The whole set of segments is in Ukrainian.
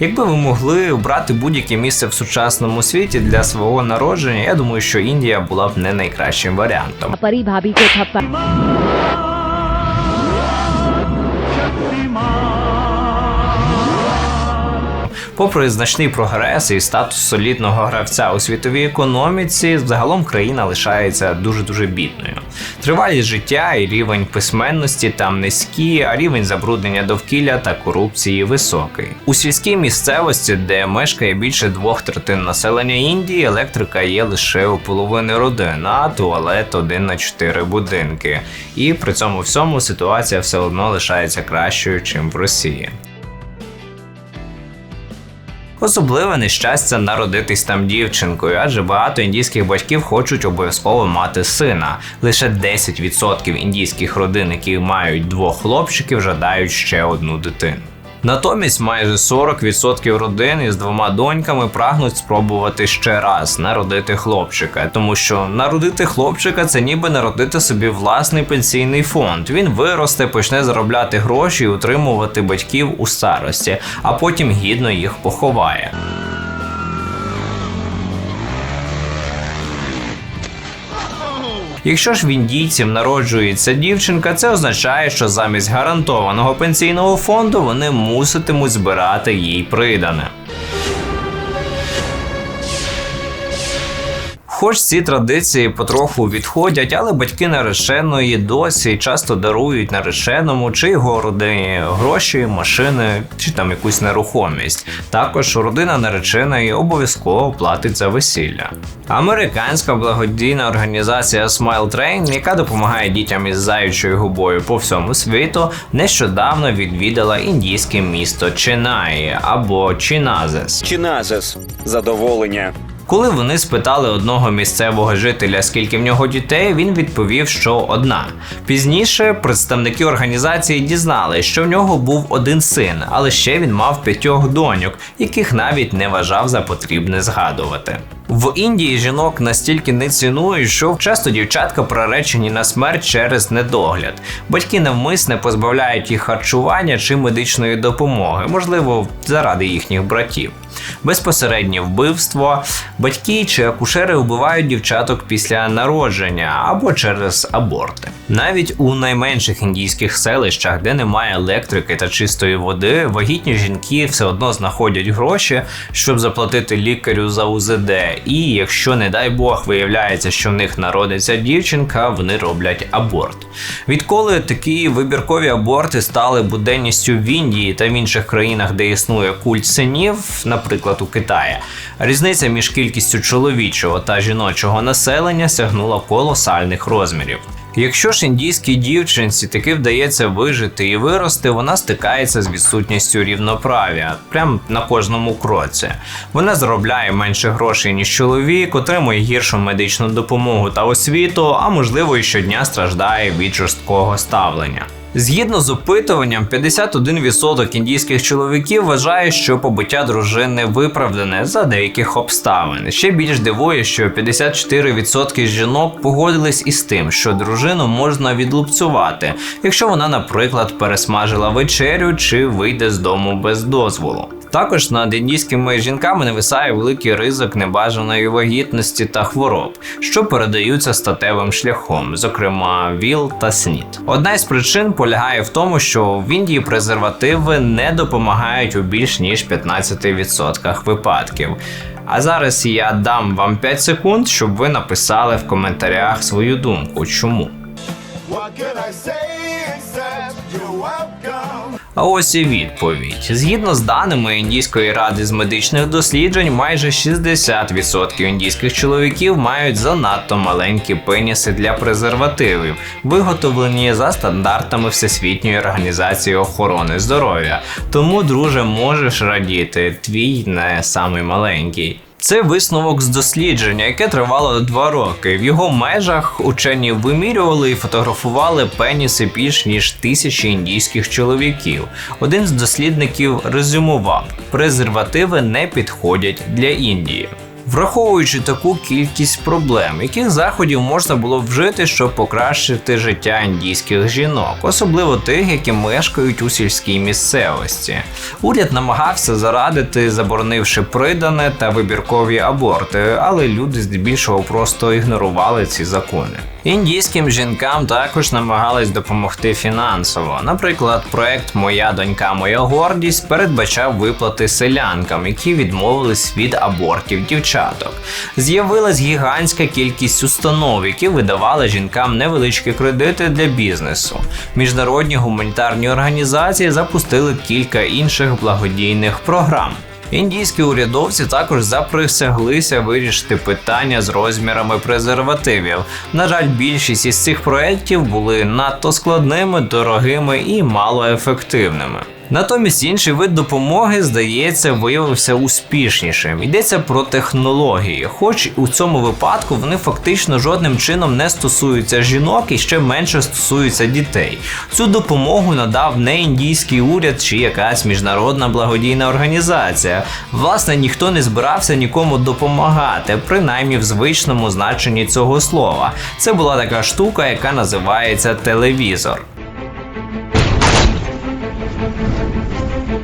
Якби ви могли обрати будь-яке місце в сучасному світі для свого народження, я думаю, що Індія була б не найкращим варіантом. Попри значний прогрес і статус солідного гравця у світовій економіці, загалом країна лишається дуже дуже бідною. Тривалість життя і рівень письменності там низькі, а рівень забруднення довкілля та корупції високий. У сільській місцевості, де мешкає більше двох третин населення Індії, електрика є лише у половини родин, а туалет один на чотири будинки. І при цьому всьому ситуація все одно лишається кращою, чим в Росії. Особливе нещастя народитись там дівчинкою, адже багато індійських батьків хочуть обов'язково мати сина. Лише 10% індійських родин, які мають двох хлопчиків, жадають ще одну дитину. Натомість майже 40% родин із двома доньками прагнуть спробувати ще раз народити хлопчика, тому що народити хлопчика це ніби народити собі власний пенсійний фонд. Він виросте, почне заробляти гроші і утримувати батьків у старості, а потім гідно їх поховає. Якщо ж в індійців народжується дівчинка, це означає, що замість гарантованого пенсійного фонду вони муситимуть збирати їй придане. Хоч ці традиції потроху відходять, але батьки нареченої досі часто дарують нареченому чи його родині гроші, машини чи там якусь нерухомість. Також родина нареченої обов'язково платить за весілля. Американська благодійна організація Smile Train, яка допомагає дітям із заючою губою по всьому світу, нещодавно відвідала індійське місто Ченай або Чіназес. Чиназес. Задоволення. Коли вони спитали одного місцевого жителя, скільки в нього дітей, він відповів, що одна. Пізніше представники організації дізнали, що в нього був один син, але ще він мав п'ятьох доньок, яких навіть не вважав за потрібне згадувати. В Індії жінок настільки не цінують, що часто дівчатка приречені на смерть через недогляд. Батьки навмисне позбавляють їх харчування чи медичної допомоги, можливо, заради їхніх братів. Безпосереднє вбивство, батьки чи акушери вбивають дівчаток після народження або через аборти. Навіть у найменших індійських селищах, де немає електрики та чистої води, вагітні жінки все одно знаходять гроші, щоб заплатити лікарю за УЗД. І якщо, не дай Бог, виявляється, що в них народиться дівчинка, вони роблять аборт. Відколи такі вибіркові аборти стали буденністю в Індії та в інших країнах, де існує культ синів, наприклад у Китаї, різниця між кількістю чоловічого та жіночого населення сягнула колосальних розмірів. Якщо ж індійській дівчинці таки вдається вижити і вирости, вона стикається з відсутністю рівноправ'я прямо на кожному кроці. Вона заробляє менше грошей, ніж чоловік, отримує гіршу медичну допомогу та освіту, а можливо і щодня страждає від жорсткого ставлення. Згідно з опитуванням, 51% індійських чоловіків вважає, що побиття дружини виправдане за деяких обставин. Ще більш дивує, що 54% жінок погодились із тим, що дружину можна відлупцювати, якщо вона, наприклад, пересмажила вечерю чи вийде з дому без дозволу. Також над індійськими жінками нависає великий ризик небажаної вагітності та хвороб, що передаються статевим шляхом, зокрема ВІЛ та СНІД. Одна із причин полягає в тому, що в Індії презервативи не допомагають у більш ніж 15% випадків. А зараз я дам вам 5 секунд, щоб ви написали в коментарях свою думку, чому. What can I say? А ось і відповідь. Згідно з даними Індійської ради з медичних досліджень, майже 60% індійських чоловіків мають занадто маленькі пеніси для презервативів, виготовлені за стандартами Всесвітньої організації охорони здоров'я. Тому, друже, можеш радіти, твій не самий маленький. Це висновок з дослідження, яке тривало два роки. В його межах учені вимірювали і фотографували пеніси більш ніж тисячі індійських чоловіків. Один з дослідників резюмував: презервативи не підходять для Індії. Враховуючи таку кількість проблем, яких заходів можна було вжити, щоб покращити життя індійських жінок, особливо тих, які мешкають у сільській місцевості. Уряд намагався зарадити, заборонивши придане та вибіркові аборти, але люди здебільшого просто ігнорували ці закони. Індійським жінкам також намагались допомогти фінансово. Наприклад, проект Моя донька, моя гордість передбачав виплати селянкам, які відмовились від абортів дівчаток. З'явилась гігантська кількість установ, які видавали жінкам невеличкі кредити для бізнесу. Міжнародні гуманітарні організації запустили кілька інших благодійних програм. Індійські урядовці також заприсяглися вирішити питання з розмірами презервативів. На жаль, більшість із цих проєктів були надто складними, дорогими і малоефективними. Натомість інший вид допомоги, здається, виявився успішнішим. Йдеться про технології, хоч у цьому випадку вони фактично жодним чином не стосуються жінок і ще менше стосуються дітей. Цю допомогу надав не індійський уряд чи якась міжнародна благодійна організація. Власне, ніхто не збирався нікому допомагати, принаймні в звичному значенні цього слова. Це була така штука, яка називається телевізор. Thank you.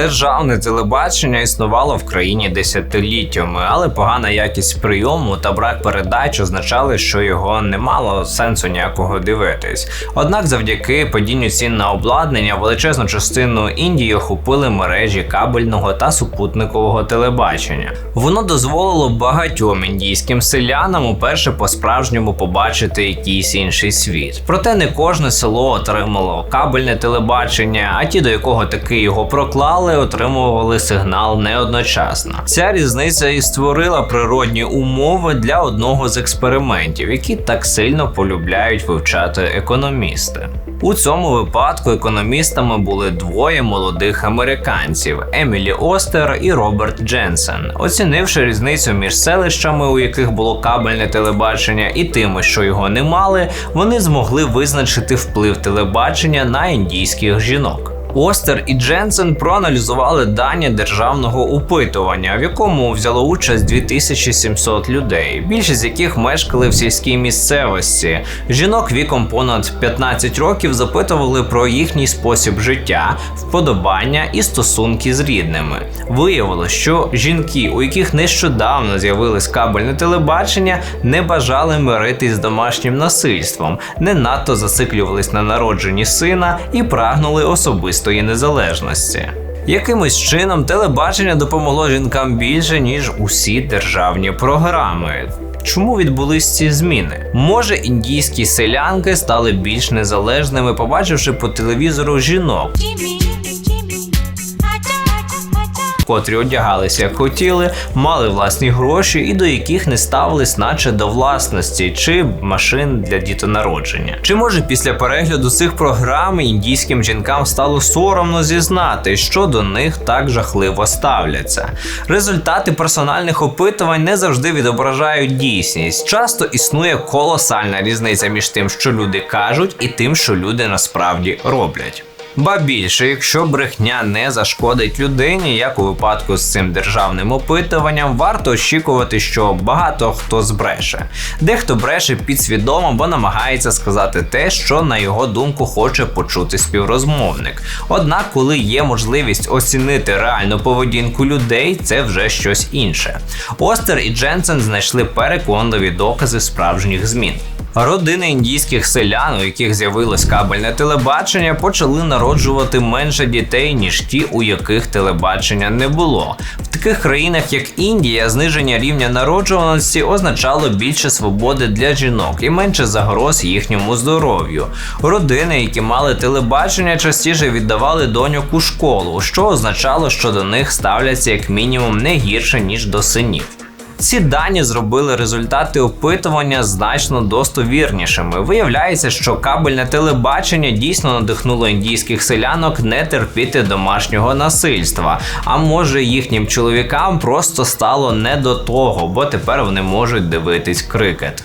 Державне телебачення існувало в країні десятиліттями, але погана якість прийому та брак передач означали, що його не мало сенсу ніякого дивитись. Однак, завдяки падінню цін на обладнання, величезну частину Індії охопили мережі кабельного та супутникового телебачення. Воно дозволило багатьом індійським селянам уперше по-справжньому побачити якийсь інший світ. Проте не кожне село отримало кабельне телебачення, а ті, до якого таки його проклали, отримували сигнал не одночасно. Ця різниця і створила природні умови для одного з експериментів, які так сильно полюбляють вивчати економісти. У цьому випадку економістами були двоє молодих американців Емілі Остер і Роберт Дженсен. Оцінивши різницю між селищами, у яких було кабельне телебачення, і тими, що його не мали, вони змогли визначити вплив телебачення на індійських жінок. Остер і Дженсен проаналізували дані державного опитування, в якому взяло участь 2700 людей, більшість з яких мешкали в сільській місцевості. Жінок віком понад 15 років запитували про їхній спосіб життя, вподобання і стосунки з рідними. Виявилось, що жінки, у яких нещодавно з'явилось кабельне телебачення, не бажали миритись з домашнім насильством, не надто зациклювались на народженні сина і прагнули особистої незалежності. Якимось чином телебачення допомогло жінкам більше, ніж усі державні програми. Чому відбулись ці зміни? Може, індійські селянки стали більш незалежними, побачивши по телевізору жінок, котрі одягалися як хотіли, мали власні гроші і до яких не ставились, наче до власності чи машин для дітонародження. Чи може після перегляду цих програм індійським жінкам стало соромно зізнати, що до них так жахливо ставляться? Результати персональних опитувань не завжди відображають дійсність. Часто існує колосальна різниця між тим, що люди кажуть, і тим, що люди насправді роблять. Ба більше, якщо брехня не зашкодить людині, як у випадку з цим державним опитуванням, варто очікувати, що багато хто збреше. Дехто бреше підсвідомо, бо намагається сказати те, що на його думку хоче почути співрозмовник. Однак, коли є можливість оцінити реальну поведінку людей, це вже щось інше. Остер і Дженсен знайшли переконливі докази справжніх змін. Родини індійських селян, у яких з'явилось кабельне телебачення, почали народжувати менше дітей, ніж ті, у яких телебачення не було. В таких країнах, як Індія, зниження рівня народжуваності означало більше свободи для жінок і менше загроз їхньому здоров'ю. Родини, які мали телебачення, частіше віддавали доньок у школу, що означало, що до них ставляться як мінімум не гірше ніж до синів. Ці дані зробили результати опитування значно достовірнішими. Виявляється, що кабельне телебачення дійсно надихнуло індійських селянок не терпіти домашнього насильства. А може їхнім чоловікам просто стало не до того, бо тепер вони можуть дивитись крикет.